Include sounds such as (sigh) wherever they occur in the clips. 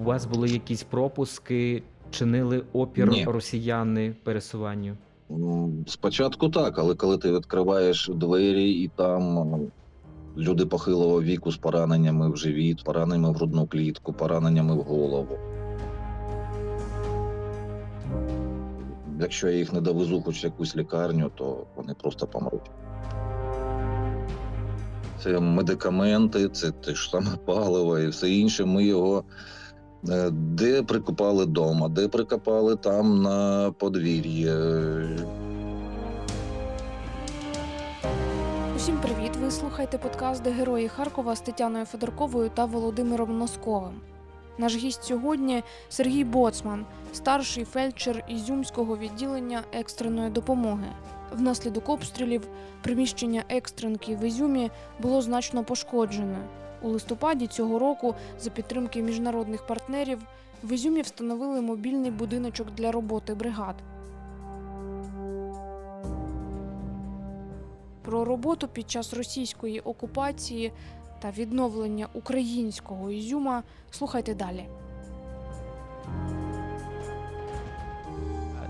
У вас були якісь пропуски, чинили опір Ні. росіяни пересуванню? Спочатку так, але коли ти відкриваєш двері і там люди похилого віку з пораненнями в живіт, пораненнями в грудну клітку, пораненнями в голову. Якщо я їх не довезу хоч в якусь лікарню, то вони просто помруть. Це медикаменти, це те ж саме паливо і все інше. Ми його е, де прикопали вдома, де прикопали там на подвір'ї. Усім привіт! Ви слухаєте подкаст «Де Герої Харкова з Тетяною Федорковою та Володимиром Носковим. Наш гість сьогодні Сергій Боцман, старший фельдшер Ізюмського відділення екстреної допомоги. Внаслідок обстрілів приміщення екстренки в Ізюмі було значно пошкоджене. У листопаді цього року, за підтримки міжнародних партнерів, в Ізюмі встановили мобільний будиночок для роботи бригад. Про роботу під час російської окупації та відновлення українського Ізюма слухайте далі.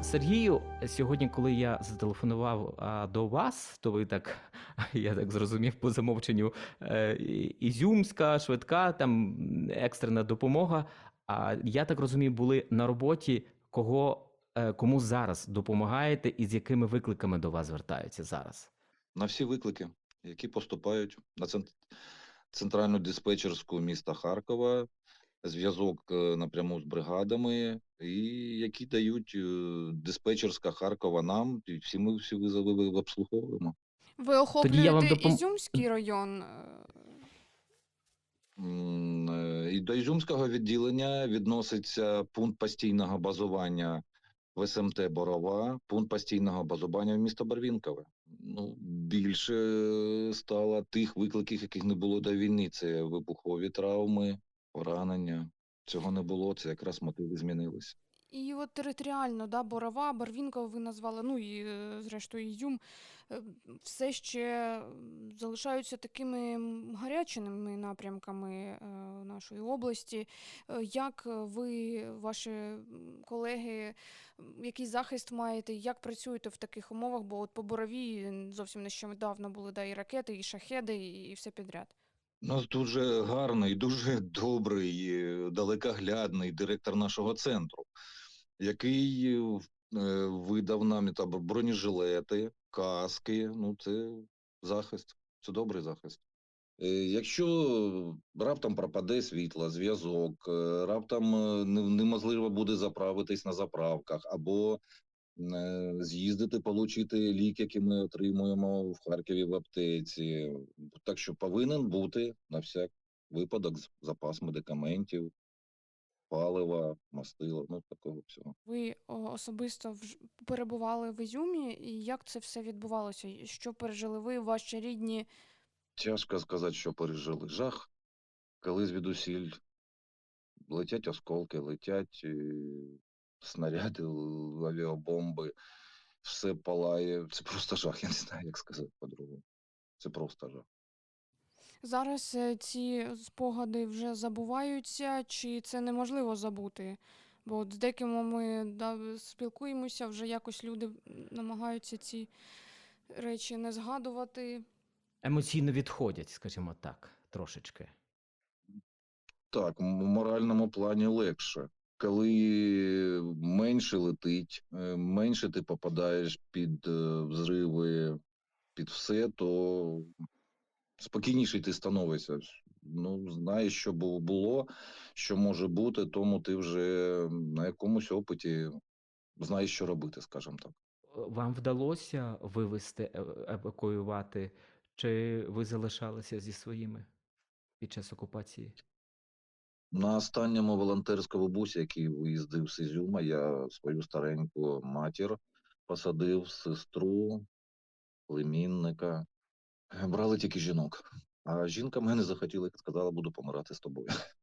Сергію, сьогодні, коли я зателефонував до вас, то ви так, (laughs) я так зрозумів, по замовченню е, ізюмська, швидка, там екстрена допомога. А я так розумію, були на роботі, кого е, кому зараз допомагаєте і з якими викликами до вас звертаються зараз? на всі виклики, які поступають на центральну диспетчерську міста Харкова, зв'язок е, напряму з бригадами, і які дають е, диспетчерська Харкова нам, і всі ми всі визови ви- обслуговуємо. Ви я вам охоплюєте допом- Ізюмський район. е, І до Ізюмського відділення відноситься пункт постійного базування в СМТ Борова, пункт постійного базування в місто Барвінкове. Ну, більше стало тих викликів, яких не було до війни. Це вибухові травми, поранення. Цього не було, це якраз мотиви змінилися. І от територіально, да, Борова, Барвінкова ви назвали, ну і е, зрештою Ізюм, е, все ще залишаються такими гарячими напрямками е, нашої області. Як ви, ваші колеги, який захист маєте, як працюєте в таких умовах? Бо от по Борові зовсім нещодавно були да, і ракети, і шахеди, і все підряд. У нас дуже гарний, дуже добрий, е, далекоглядний директор нашого центру, який е, е, видав нам там бронежилети, каски. Ну, це захист, це добрий захист. Якщо раптом пропаде світло, зв'язок, раптом неможливо буде заправитись на заправках, або з'їздити, отримати лік, які ми отримуємо в Харкові в аптеці. Так що повинен бути на всяк випадок запас медикаментів, палива, мастила, ну такого всього. Ви особисто перебували в Ізюмі, і як це все відбувалося? Що пережили ви, ваші рідні? Тяжко сказати, що пережили. Жах, коли звідусіль летять осколки, летять е, снаряди, авіабомби, все палає. Це просто жах, я не знаю, як сказати по-другому. Це просто жах. Зараз е, ці спогади вже забуваються, чи це неможливо забути? Бо от з деякими ми да, спілкуємося, вже якось люди намагаються ці речі не згадувати. Емоційно відходять, скажімо так, трошечки. Так, в моральному плані легше. Коли менше летить, е, менше ти попадаєш під е, взриви, під все, то спокійніший ти становишся. Ну, знаєш, що бу- було, що може бути, тому ти вже на якомусь опиті знаєш, що робити, скажімо так. Вам вдалося вивести, е- евакуювати, чи ви залишалися зі своїми під час окупації? На останньому волонтерському бусі, який виїздив з Ізюма, я свою стареньку матір посадив, сестру, племінника. Брали тільки жінок. А жінка мене захотіла і сказала, буду помирати з тобою. (laughs)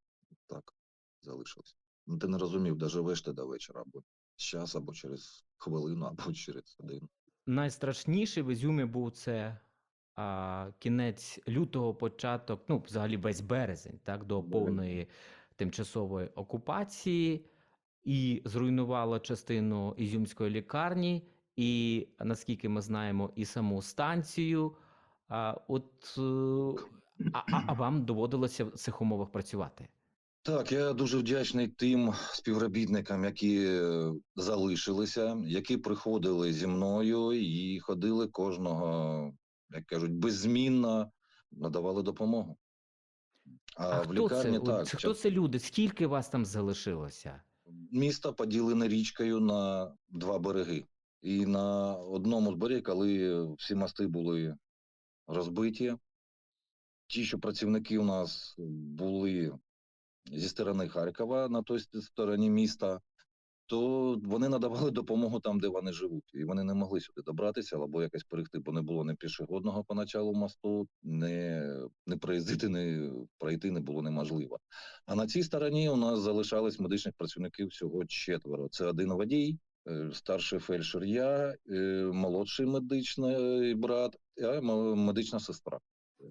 Так, залишилось. Ну, ти не розумів, доживеш ти до вечора, або час, або через хвилину, або (laughs) через годину. Найстрашніший в Ізюмі був це а, кінець лютого, початок, ну, взагалі весь березень, так, до повної тимчасової окупації і зруйнувало частину Ізюмської лікарні, і наскільки ми знаємо, і саму станцію. А, от, е, а, а, вам доводилося в цих умовах працювати? Так, я дуже вдячний тим співробітникам, які е, залишилися, які приходили зі мною і ходили кожного, як кажуть, беззмінно надавали допомогу. А, А, в хто лікарні це? так. Хто це люди? Скільки вас там залишилося? Місто поділене річкою на два береги. І на одному з берег, коли всі мости були розбиті, ті, що працівники у нас були зі сторони Харкова на той стороні міста, то вони надавали допомогу там, де вони живуть. І вони не могли сюди добратися або якось перейти, бо не було ні пішохідного поначалу мосту, не, не проїздити, не пройти не було неможливо. А на цій стороні у нас залишались медичних працівників всього четверо. Це один водій, е, старший фельдшер я, е, молодший медичний брат, а медична сестра.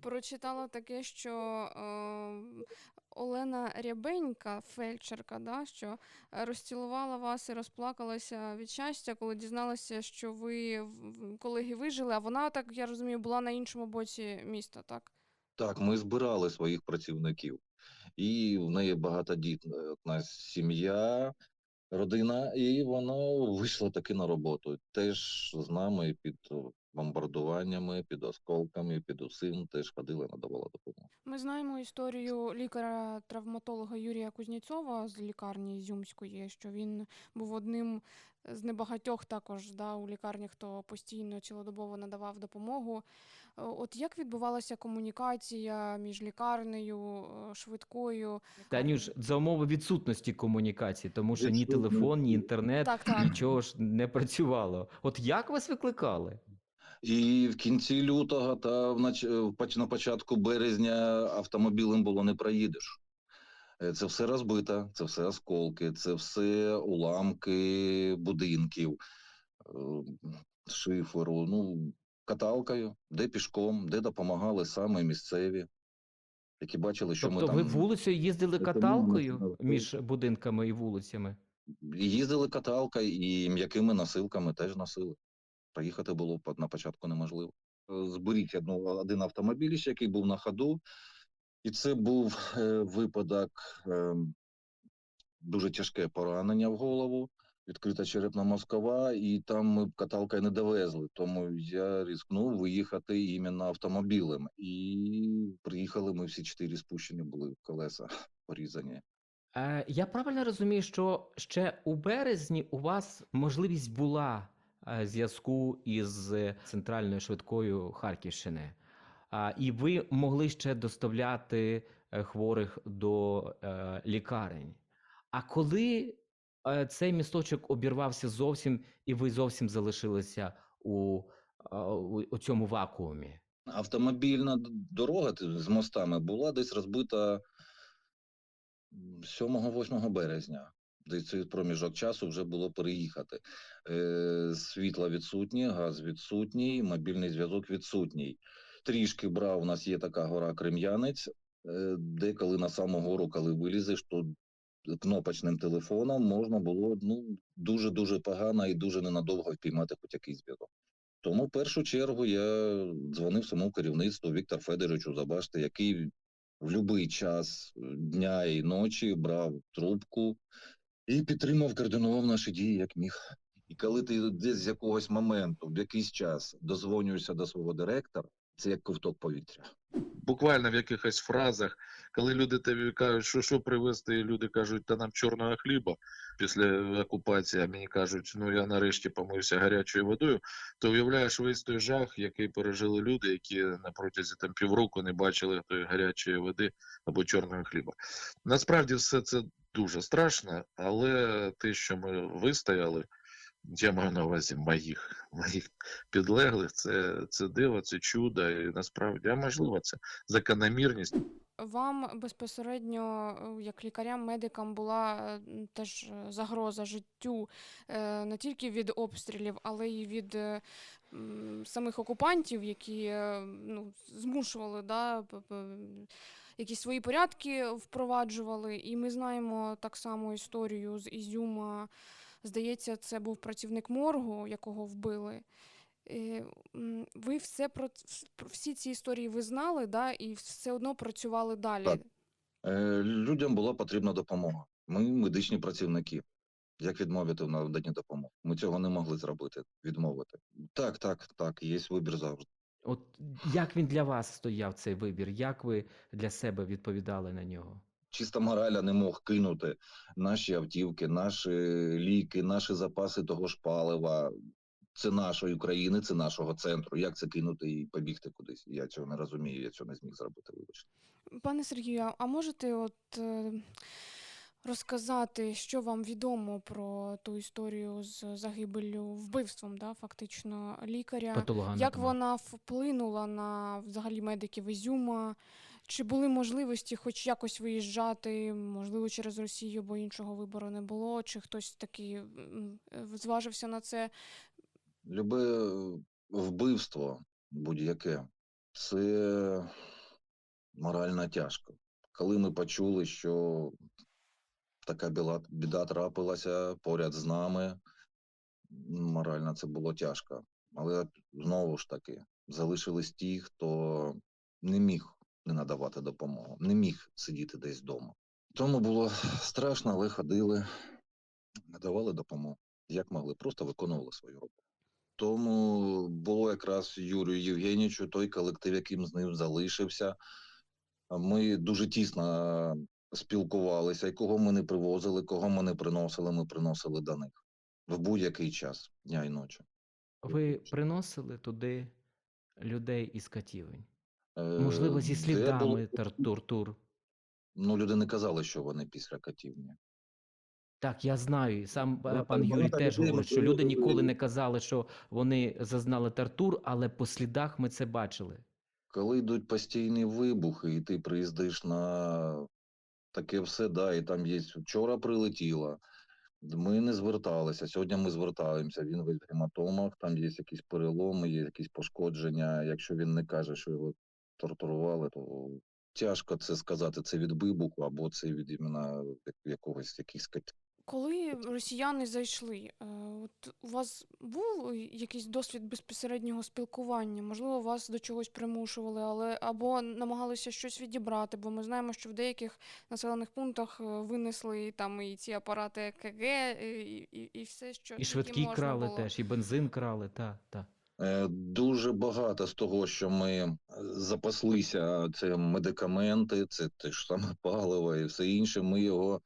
Прочитала таке, що е, Олена Рябенька, фельдшерка, да, що розцілувала вас і розплакалася від щастя, коли дізналася, що ви колеги вижили, а вона, так я розумію, була на іншому боці міста, так? Так, ми збирали своїх працівників, і в неї багатодітна сім'я, родина, і вона вийшла таки на роботу. Теж з нами під бомбардуваннями, під осколками, під усім теж ходила, надавала допомогу. Ми знаємо історію лікаря-травматолога Юрія Кузнєцова з лікарні Ізюмської, що він був одним з небагатьох також да, у лікарні, хто постійно цілодобово надавав допомогу. Е, От як відбувалася комунікація між лікарнею, е, швидкою? Танюш, за умови відсутності комунікації, тому що ні телефон, ні інтернет, Так, так. нічого ж не працювало. От як вас викликали? І в кінці лютого та нач... на початку березня автомобілем було не проїдеш. Е, Це все розбито, це все осколки, це все уламки будинків, е, шиферу, ну, каталкою, де пішком, де допомагали саме місцеві, які бачили, що Тобто ми ви там вулицею їздили каталкою між будинками і вулицями? їздили каталкою і м'якими носилками теж носили. Проїхати було на початку неможливо. Е, Зберіть одну, один автомобіль, який був на ходу, і це був е, випадок е, дуже тяжке поранення в голову, відкрита черепна мозкова, і там ми каталкою не довезли. Тому я ризикнув виїхати іменно автомобілем. І приїхали ми всі чотири спущені були колеса (laughs) порізані. Е, я правильно розумію, що ще у березні у вас можливість була зв'язку із е, центральною швидкою Харківщини, і ви могли ще доставляти е, хворих до е, лікарень. А коли е, цей місточок обірвався зовсім, і ви зовсім залишилися у, е, у, цьому вакуумі? Автомобільна дорога з мостами була десь розбита м, 7-8 березня. Десь цей проміжок часу вже було переїхати. Е, світло відсутнє, газ відсутній, мобільний зв'язок відсутній. Трішки брав, у нас є така гора Крем'янець, е, де коли на саму гору, коли вилізеш, то кнопочним телефоном можна було ну, дуже-дуже погано і дуже ненадовго впіймати хоч якийсь зв'язок. Тому в першу чергу я дзвонив самому керівництву Віктор Федоровичу Забаште, який в будь-який час дня і ночі брав трубку і підтримав, координував наші дії як міг. І коли ти десь з якогось моменту, в якийсь час дозвонюєшся до свого директора, це як ковток повітря. буквально в якихось фразах, коли люди тобі кажуть, що що привезти, і люди кажуть, та нам чорного хліба після окупації, а мені кажуть, ну я нарешті помився гарячою водою, то уявляєш весь той жах, який пережили люди, які на протязі там півроку не бачили тої гарячої води або чорного хліба. Насправді все це дуже страшно, але те, що ми вистояли, я маю на увазі моїх, моїх підлеглих, це, це диво, це чудо, і насправді, а можливо, це закономірність. Вам безпосередньо, е, як лікарям, медикам, була е, теж загроза життю е, не тільки від обстрілів, але й від самих окупантів, які ну, змушували да, якісь свої порядки впроваджували. І ми знаємо так само історію з Ізюма. Здається, це був працівник моргу, якого вбили. Е, Ви все про, всі ці історії ви знали, да, і все одно працювали далі. Так. Е, Людям була потрібна допомога. Ми медичні працівники. Як відмовити в наданні допомоги? Ми цього не могли зробити, відмовити. Так, так, так, є вибір завжди. От як він для вас стояв цей вибір? Як ви для себе відповідали на нього? Чисто мораля не мог кинути наші автівки, наші ліки, наші запаси того ж палива. Це нашої України, це нашого центру. Як це кинути і побігти кудись? Я цього не розумію, я цього не зміг зробити. Вибачте. Пане Сергію, а- а можете от е, розказати, що вам відомо про ту історію з загибеллю, вбивством, да, фактично, лікаря? Як Патологоанатома. вона вплинула на взагалі медиків Ізюма? Чи були можливості хоч якось виїжджати, можливо, через Росію, бо іншого вибору не було? Чи хтось таки зважився на це? Любе вбивство будь-яке це морально тяжко. Коли ми почули, що така біла- біда трапилася поряд з нами, морально це було тяжко. Але знову ж таки, залишились ті, хто не міг не надавати допомогу, не міг сидіти десь вдома. Тому було страшно, але ходили, надавали допомогу. Як могли, просто виконували свою роботу. Тому було якраз Юрію Євгенійовичу, той колектив, яким з ним залишився. Ми дуже тісно спілкувалися, і кого ми не привозили, кого ми не приносили, ми приносили до них в будь-який час, дня і ночі. Ви приносили туди людей із катівень? Е, Можливо, зі слідами було- тортур. Ну, люди не казали, що вони після катівні. Так, я знаю. Сам Ну, пан так Юрій теж говорить, що люди ніколи не казали, що вони зазнали тортур, але по слідах ми це бачили. Коли йдуть постійні вибухи, і ти приїздиш на таке все, да, і там є вчора прилетіло. Ми не зверталися. Сьогодні ми звертаємося. Він весь в гематомах, там є якісь переломи, є якісь пошкодження. Якщо він не каже, що його тортурували, то тяжко це сказати. Це від вибуху або це від іменно якогось якихось Коли росіяни зайшли, е, от у вас був якийсь досвід безпосереднього спілкування? Можливо, вас до чогось примушували, але або намагалися щось відібрати, бо ми знаємо, що в деяких населених пунктах е, винесли там і ці апарати ЕКГ, і, і, і все, що І швидкі можна крали було. теж, і бензин крали, та, та. Е, Дуже багато з того, що ми е, запаслися, це медикаменти, це те ж саме паливо і все інше. Ми його е,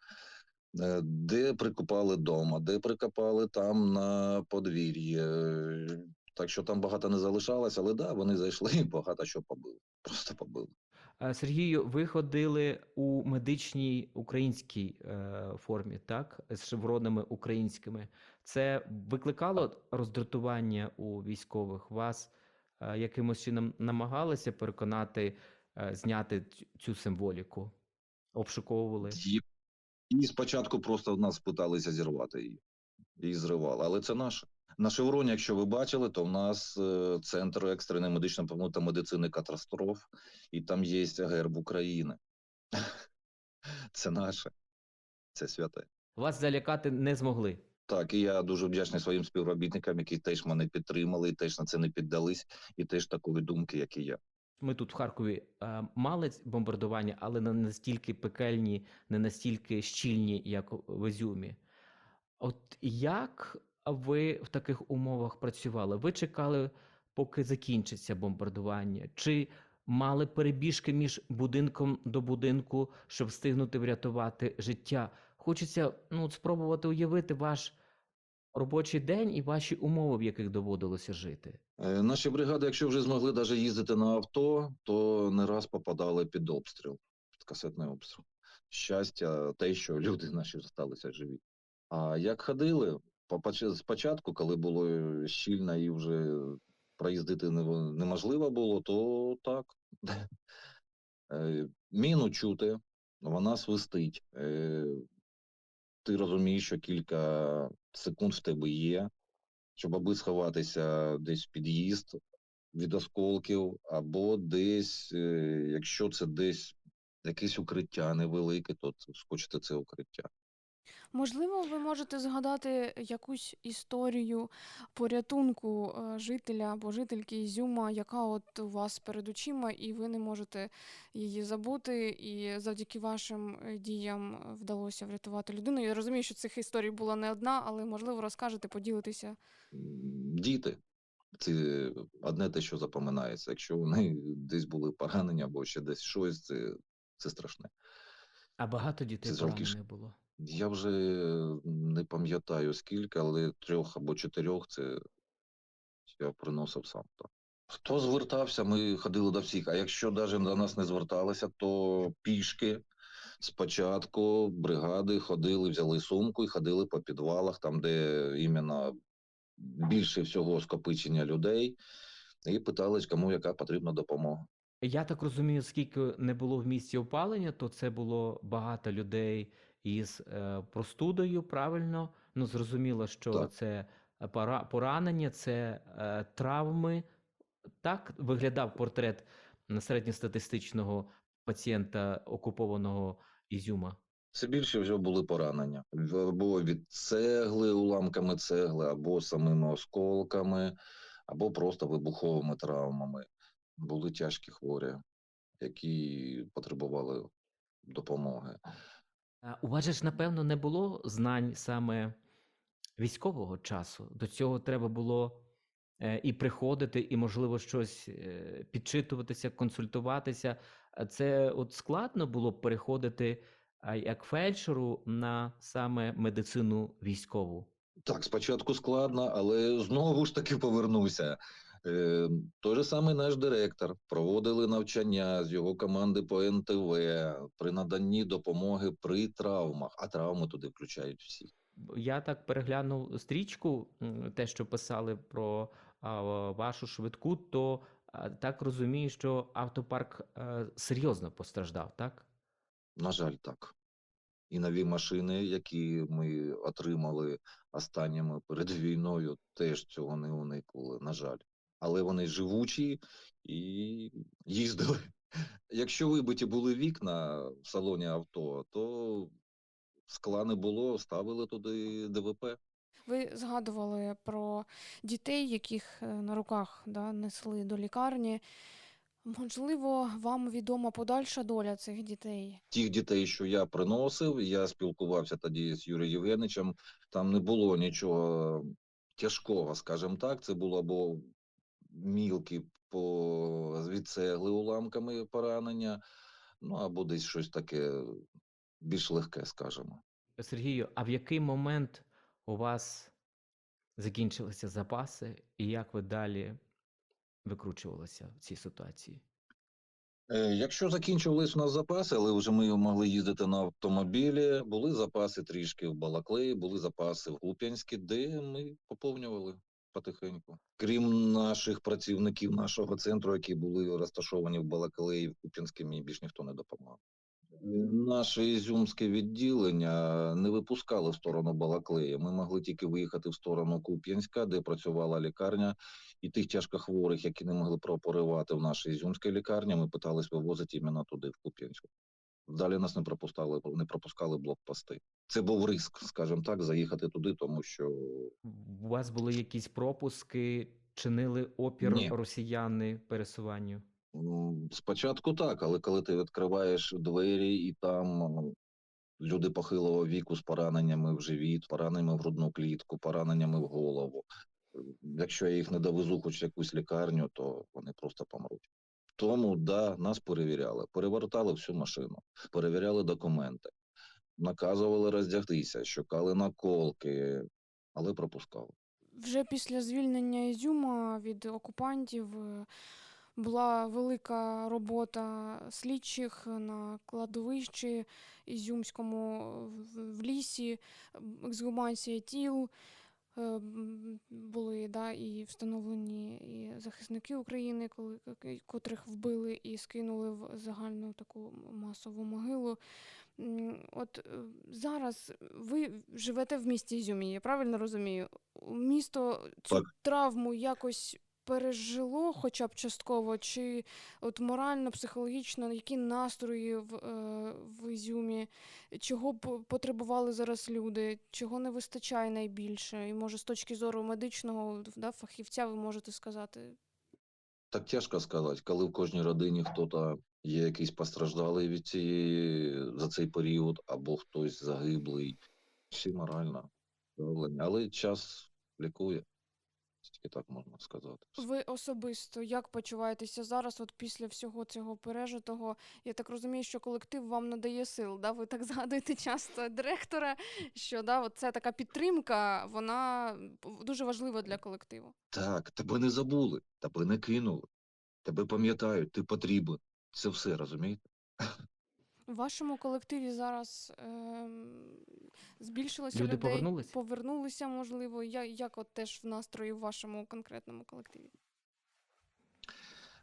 де прикопали вдома, де прикопали там на подвір'ї. Е, Так що там багато не залишалось, але да, вони зайшли і багато що побили. Просто побили. Е, Сергію, ви ходили у медичній українській е, формі, так? З шевронами українськими. Це викликало роздратування у військових? Вас е, якимось чином намагалися переконати е, зняти цю символіку? Обшуковували? І, і спочатку просто в нас питалися зірвати її. І зривали. Але це наше. На шевроні, якщо ви бачили, то в нас е, центр екстреної медичної допомоги та медицини катастроф, і там є герб України. (laughs) Це наше, це святе. Вас залякати не змогли. Так, і я дуже вдячний своїм співробітникам, які теж мене підтримали, і теж на це не піддались, і теж такої думки, як і я. Ми тут в Харкові е, мали бомбардування, але не настільки пекельні, не настільки щільні, як в Ізюмі. От як ви в таких умовах працювали? Ви чекали, поки закінчиться бомбардування? Чи мали перебіжки між будинком до будинку, щоб встигнути врятувати життя? Хочеться ну, спробувати уявити ваш робочий день і ваші умови, в яких доводилося жити. Е, Наші бригади, якщо вже змогли навіть їздити на авто, то не раз попадали під обстріл, під касетний обстріл. Щастя, те, що люди наші залишилися живі. А як ходили, спочатку, коли було щільно і вже проїздити неможливо було, то так. Е, Міну чути, вона свистить. Е, Ти розумієш, що кілька секунд в тебе є, щоб аби сховатися десь в під'їзд від осколків, або десь, е, якщо це десь якесь укриття невелике, то скочити це укриття. Можливо, ви можете згадати якусь історію порятунку е, жителя або жительки Ізюма, яка от у вас перед очима, і ви не можете її забути, і завдяки вашим е, діям е, вдалося врятувати людину. Я розумію, що цих історій була не одна, але можливо розкажете, поділитеся. М, Діти. Це одне те, що запам'ятається. Якщо вони десь були поранені або ще десь щось, це, це страшне. А багато дітей поранених було. Я вже не пам'ятаю скільки, але трьох або чотирьох це я приносив сам. Так. Хто звертався, ми ходили до всіх. А якщо навіть до нас не зверталися, то пішки спочатку бригади ходили, взяли сумку і ходили по підвалах, там, де іменно більше всього скопичення людей, і питались, кому яка потрібна допомога. Я так розумію, скільки не було в місті опалення, то це було багато людей із е, простудою, правильно? Ну, зрозуміло, що Так. це е, поранення, це е, травми. Так виглядав портрет середньостатистичного пацієнта окупованого Ізюма. Це більше всього були поранення. Або від цегли, уламками цегли, або самими осколками, або просто вибуховими травмами. Були тяжкі хворі, які потребували допомоги. У вас же ж, напевно, не було знань саме військового часу. До цього треба було е, і приходити, і, можливо, щось е, підчитуватися, консультуватися. Це от складно було переходити як фельдшеру на саме медицину військову. Так, спочатку складно, але знову ж таки повернуся. Е, той же самий наш директор проводили навчання з його команди по НТВ при наданні допомоги при травмах, а травми туди включають всі. Я так переглянув стрічку, те, що писали про вашу швидку, то так розумію, що автопарк е, серйозно постраждав, так? На жаль, так. І нові машини, які ми отримали останніми перед війною, теж цього не уникли, на жаль. Але вони живучі і їздили. Якщо вибиті були вікна в салоні авто, то скла не було, ставили туди ДВП. Ви згадували про дітей, яких е, на руках да, несли до лікарні. Можливо, вам відома подальша доля цих дітей? Тих дітей, що я приносив, я спілкувався тоді з Юрієм Євгеничем, там не було нічого тяжкого, скажімо так. Це було або мілкі по від цегли уламками поранення, ну або десь щось таке більш легке, скажімо. Сергію, а в який момент у вас закінчилися запаси, і як ви далі викручувалися в цій ситуації? Е, Якщо закінчувались у нас запаси, але вже ми могли їздити на автомобілі, були запаси трішки в Балаклеї, були запаси в Куп'янську, де ми поповнювали потихеньку. Крім наших працівників нашого центру, які були розташовані в Балаклеї, в Куп'янську, мені більш ніхто не допомагав. Наше ізюмське відділення не випускали в сторону Балаклеї. Ми могли тільки виїхати в сторону Куп'янська, де працювала лікарня, і тих тяжкохворих, які не могли пропоривати в нашій ізюмській лікарні, ми питались вивозити іменно туди, в Куп'янську. Далі нас не пропускали, не пропускали блокпости. Це був риск, скажімо так, заїхати туди, тому що У вас були якісь пропуски, чинили опір Ні. росіяни пересуванню? спочатку так, але коли ти відкриваєш двері і там люди похилого віку з пораненнями в живіт, пораненнями в грудну клітку, пораненнями в голову. Якщо я їх не довезу хоч в якусь лікарню, то вони просто помруть. Тому да, нас перевіряли, перевертали всю машину, перевіряли документи, наказували роздягтися, шукали наколки, але пропускали. Вже після звільнення Ізюма від окупантів е, була велика робота слідчих на кладовищі Ізюмському в- лісі, ексгумація тіл. Е, Були да, і встановлені і захисники України, коли котрих вбили і скинули в загальну таку масову могилу. От е, зараз ви живете в місті Ізюмі, я правильно розумію? Місто цю Так. травму якось пережило, хоча б частково, чи от морально, психологічно, які настрої в, е, в Ізюмі, чого б потребували зараз люди, чого не вистачає найбільше? І може з точки зору медичного да, фахівця ви можете сказати. Так тяжко сказати, коли в кожній родині хтось є якийсь постраждалий від цієї за цей період, або хтось загиблий. Всі морально. Але час лікує, тільки так можна сказати. Ви особисто як почуваєтеся зараз, от після всього цього пережитого? Я так розумію, що колектив вам надає сил. Да? Ви так (laughs) згадуєте часто директора, що да, от це така підтримка, вона дуже важлива для колективу. Так, тебе не забули, тебе не кинули, тебе пам'ятають, ти потрібен. Це все, розумієте? В вашому колективі зараз ем, збільшилося Люди людей, повернулись? повернулися, можливо. Я, як от теж в настрої в вашому конкретному колективі?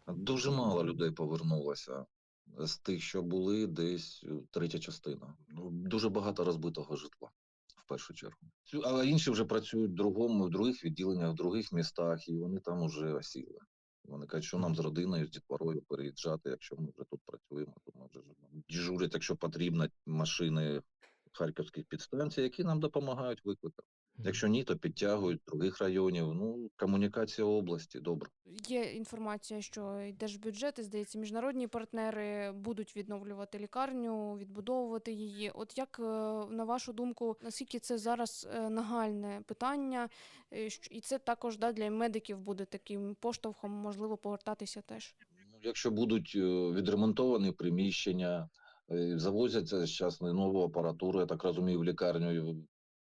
Дуже мало людей повернулося з тих, що були, десь е, третя частина. Ну, Дуже багато розбитого житла, в першу чергу. Цю- А інші вже працюють в другому, в других відділеннях, в других містах, і вони там уже осіли. Вони кажуть, що нам з родиною, з дітворою переїжджати, якщо ми вже тут працюємо, то ми вже живемо. Дежурять, якщо потрібно, машини харківських підстанцій, які нам допомагають викликати. Якщо ні, то підтягують других районів. Ну, комунікація області, добре. Є інформація, що і держбюджет, і, здається, міжнародні партнери будуть відновлювати лікарню, відбудовувати її. От як, е, на вашу думку, наскільки це зараз е, нагальне питання, е, і це також да, для медиків буде таким поштовхом, можливо, повертатися теж. Ну, якщо будуть відремонтовані приміщення, завозяться зараз нову апаратуру, я так розумію, в лікарню,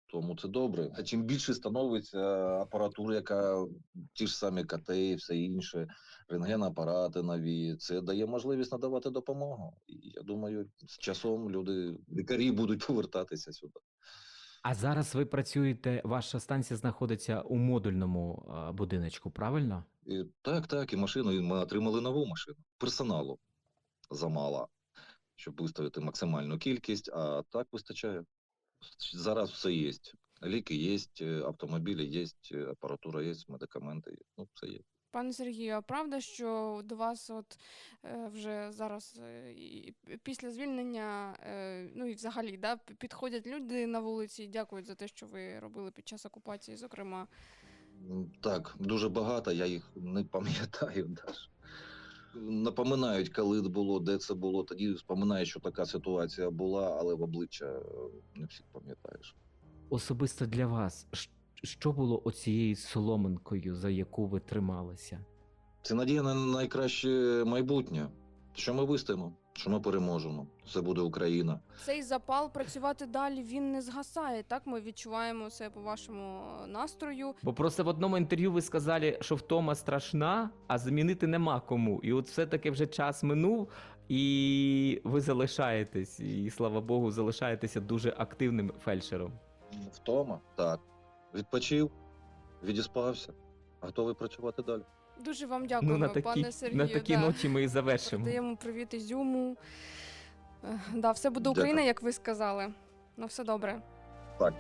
тому це добре. А чим більше становиться апаратура, яка ті ж самі КТ і все інше, рентгенапарати нові, це дає можливість надавати допомогу. І я думаю, з часом люди, лікарі будуть повертатися сюди. А зараз ви працюєте, ваша станція знаходиться у модульному будиночку, правильно? І, так, так, і машину, і ми отримали нову машину. Персоналу замало, щоб виставити максимальну кількість, а так вистачає. Зараз все є. Ліки є, автомобілі є, апаратура є, медикаменти є. Ну, все є. Пане Сергію, а правда, що до вас от е, вже зараз е, після звільнення, е, ну і взагалі, да, підходять люди на вулиці і дякують за те, що ви робили під час окупації, зокрема. Так, дуже багато, я їх не (laughs) пам'ятаю навіть. Напоминають, коли було, де це було. Тоді вспоминають, що така ситуація була, але в обличчя е, не всіх пам'ятаєш. Особисто для вас, що було оцією соломинкою, за яку ви трималися? Це надія на найкраще майбутнє. Що ми вистоїмо, що ми переможемо. Це буде Україна. Цей запал працювати далі він не згасає. Так ми відчуваємо це по вашому настрою. Бо просто в одному інтерв'ю ви сказали, що втома страшна, а замінити нема кому. І от все-таки вже час минув, і ви залишаєтесь, і слава Богу, залишаєтеся дуже активним фельдшером. Втома, так. Відпочив, відіспався, готовий працювати далі. Дуже вам дякуємо, ну на такій, пане Сергію. на такій да. ноті ми і завершимо. Передаємо привіт Ізюму. Е, Да, все буде Дякую. Україна, як ви сказали. Ну, все добре. Так.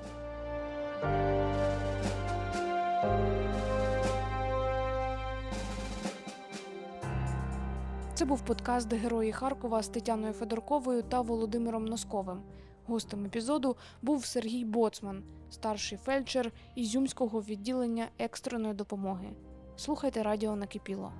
Це був подкаст Герої Харкова з Тетяною Федорковою та Володимиром Носковим. Гостем епізоду був Сергій Боцман, старший фельдшер Ізюмського відділення екстреної допомоги. Слухайте радіо накипіло.